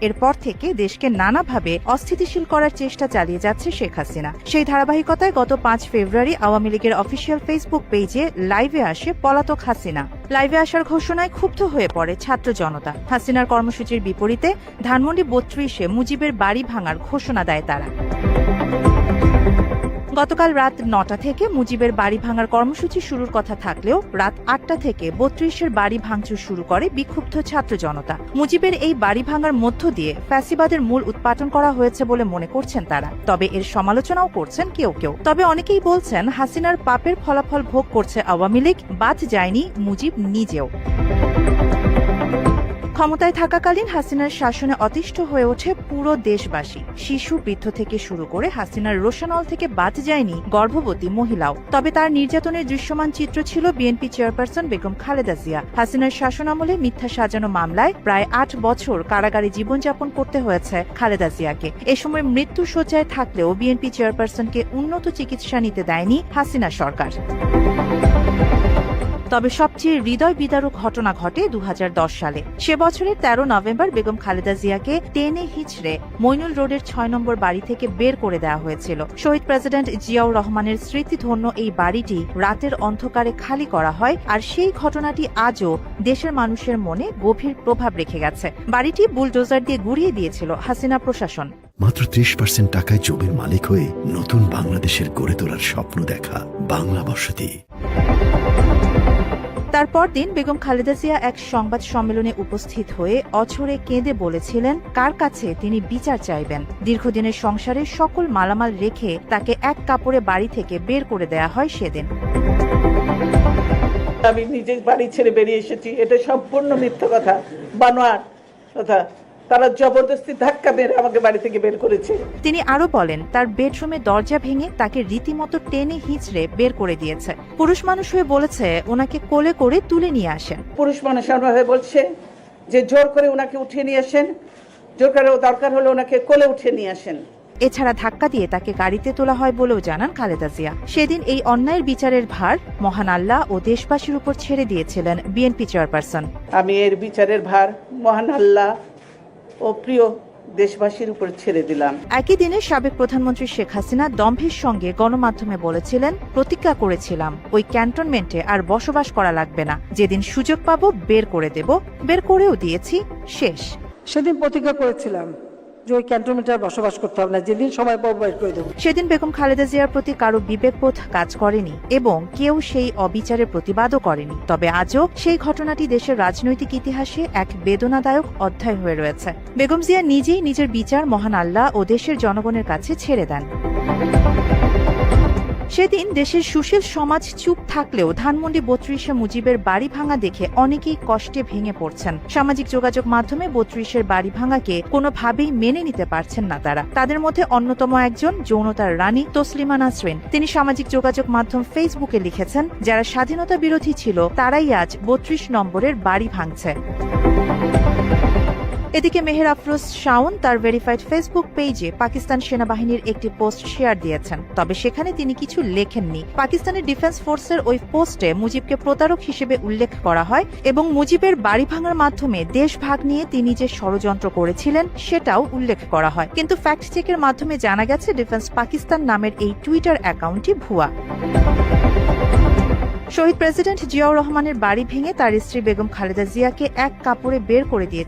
এরপর থেকে দেশকে নানাভাবে অস্থিতিশীল করার চেষ্টা চালিয়ে যাচ্ছে শেখ হাসিনা। সেই ধারাবাহিকতায় গত পাঁচ ফেব্রুয়ারি আওয়ামী লীগের অফিসিয়াল ফেসবুক পেজে লাইভে আসে পলাতক হাসিনা। লাইভে আসার ঘোষণায় ক্ষুব্ধ হয়ে পড়ে ছাত্র জনতা। হাসিনার কর্মসূচির বিপরীতে ধানমন্ডি বত্রিশে মুজিবের বাড়ি ভাঙার ঘোষণা দেয় তারা। গতকাল রাত নটা থেকে মুজিবের বাড়ি ভাঙার কর্মসূচি শুরুর কথা থাকলেও রাত আটটা থেকে বত্রিশের বাড়ি ভাঙচুর শুরু করে বিক্ষুব্ধ ছাত্র জনতা। মুজিবের এই বাড়ি ভাঙার মধ্য দিয়ে ফ্যাসিবাদের মূল উৎপাদন করা হয়েছে বলে মনে করছেন তারা। তবে এর সমালোচনাও করছেন কেউ কেউ। তবে অনেকেই বলছেন হাসিনার পাপের ফলাফল ভোগ করছে আওয়ামী লীগ, বাদ যায়নি মুজিব নিজেও। ক্ষমতায় থাকাকালীন হাসিনার শাসনে অতিষ্ঠ হয়ে ওঠে পুরো দেশবাসী। শিশু বৃদ্ধ থেকে শুরু করে হাসিনার রোশানল থেকে বাদ যায়নি গর্ভবতী মহিলাও। তবে তার নির্যাতনের দৃশ্যমান চিত্র ছিল বিএনপি চেয়ারপারসন বেগম খালেদা জিয়া। হাসিনার শাসনামলে মিথ্যা সাজানো মামলায় প্রায় আট বছর কারাগারে জীবনযাপন করতে হয়েছে খালেদা জিয়াকে। এ সময় মৃত্যু শয্যায় থাকলেও বিএনপি চেয়ারপারসনকে উন্নত চিকিৎসা নিতে দেয়নি হাসিনা সরকার। তবে সবচেয়ে হৃদয় বিদারক ঘটনা ঘটে দু হাজার দশ সালে। সে বছরের তেরো নভেম্বর বেগম খালেদা জিয়াকে টেনে হিচড়ে মইনুল রোডের ছয় নম্বর বাড়ি থেকে বের করে দেওয়া হয়েছিল। শহীদ প্রেসিডেন্ট জিয়াউর রহমানের স্মৃতিধন্য এই বাড়িটি রাতের অন্ধকারে খালি করা হয় আর সেই ঘটনাটি আজও দেশের মানুষের মনে গভীর প্রভাব রেখে গেছে। বাড়িটি বুলডোজার দিয়ে গুড়িয়ে দিয়েছিল হাসিনা প্রশাসন। মাত্র ত্রিশ পার্সেন্ট টাকায় জমির মালিক হয়ে নতুন বাংলাদেশের গড়ে তোলার স্বপ্ন দেখা বাংলা বসতি তারপর দিন বেগম খালেদা জিয়া এক সংবাদ সম্মেলনে উপস্থিত হয়ে অছরে কেঁদে বলেছিলেন, কার কাছে তিনি বিচার চাইবেন? দীর্ঘদিনের সংসারে সকল মালামাল রেখে তাকে এক কাপড়ে বাড়ি থেকে বের করে দেয়া হয় সেদিন। আমি নিজের বাড়ি ছেড়ে বেরিয়ে এসেছি। এটা সম্পূর্ণ মিথ্যা কথা, বানোয়ার কথা। তারা জবরদস্তি ধাক্কা মেরে আমাকে বাড়ি থেকে বের করেছে। তিনি আরও বলেন তার বেডরুমে দরজা ভেঙে তাকে রীতিমতো টেনে হিঁচড়ে বের করে দিয়েছে। পুরুষ মানুষ হয়ে বলেছে ওনাকে কোলে করে তুলে নিয়ে আসেন। পুরুষ মানুষ আমাকে বলছে যে জোর করে ওনাকে উঠিয়ে নিয়ে আসেন। জোর করে দরকার হলে ওনাকে কোলে উঠিয়ে নিয়ে আসেন। এছাড়া ধাক্কা দিয়ে তাকে গাড়িতে তোলা হয় বলেও জানান খালেদা জিয়া। সেদিন এই অন্যায়ের বিচারের ভার মহান আল্লাহ ও দেশবাসীর উপর ছেড়ে দিয়েছিলেন বিএনপি চেয়ারপারসন। আমি এর বিচারের ভার মহান আল্লাহ ও প্রিয় দেশবাসীর উপর ছেড়ে দিলাম। একই দিনে সাবেক প্রধানমন্ত্রী শেখ হাসিনা দম্ভের সঙ্গে গণমাধ্যমে বলেছিলেন প্রতিজ্ঞা করেছিলাম ওই ক্যান্টনমেন্টে আর বসবাস করা লাগবে না। যেদিন সুযোগ পাবো বের করে দেব বের করেও দিয়েছি শেষ। সেদিন প্রতিজ্ঞা করেছিলাম। যে ক্যান্টনমেন্টে বসবাস করতে হবে না, যেদিন সময় পাবো বের করে দেবো। সেদিন বেগম খালেদা জিয়ার প্রতি কারও বিবেকবোধ কাজ করেনি এবং কেউ সেই অবিচারের প্রতিবাদও করেনি। তবে আজও সেই ঘটনাটি দেশের রাজনৈতিক ইতিহাসে এক বেদনাদায়ক অধ্যায় হয়ে রয়েছে। বেগম জিয়া নিজেই নিজের বিচার মহান আল্লাহ ও দেশের জনগণের কাছে ছেড়ে দেন। সেদিন দেশের সুশীল সমাজ চুপ থাকলেও ধানমন্ডি বত্রিশে মুজিবের বাড়ি ভাঙা দেখে অনেকেই কষ্টে ভেঙে পড়ছেন। সামাজিক যোগাযোগ মাধ্যমে বত্রিশের বাড়ি ভাঙাকে কোনোভাবেই মেনে নিতে পারছেন না তারা। তাদের মধ্যে অন্যতম একজন যৌনতার রানী তসলিমা নাসরিন। তিনি সামাজিক যোগাযোগ মাধ্যম ফেসবুকে লিখেছেন, যারা স্বাধীনতা বিরোধী ছিল, তারাই আজ বত্রিশ নম্বরের বাড়ি ভাঙছে। এদিকে মেহের আফরোজ শাওন তার ভেরিফাইড ফেসবুক পেজে পাকিস্তান সেনাবাহিনীর একটি পোস্ট শেয়ার দিয়েছেন। তবে সেখানে তিনি কিছু লেখেননি। পাকিস্তানের ডিফেন্স ফোর্সের ওই পোস্টে মুজিবকে প্রতারক হিসেবে উল্লেখ করা হয় এবং মুজিবের বাড়ি ভাঙার মাধ্যমে দেশ ভাগ নিয়ে তিনি যে ষড়যন্ত্র করেছিলেন, সেটাও উল্লেখ করা হয়। কিন্তু ফ্যাক্ট চেকের মাধ্যমে জানা গেছে ডিফেন্স পাকিস্তান নামের এই টুইটার অ্যাকাউন্টটি ভুয়া। শহীদ প্রেসিডেন্ট জিয়াউর রহমানের বাড়ি ভেঙে তার স্ত্রী বেগম খালেদা জিয়াকে এক কাপড়ে বের করে দিয়েছে।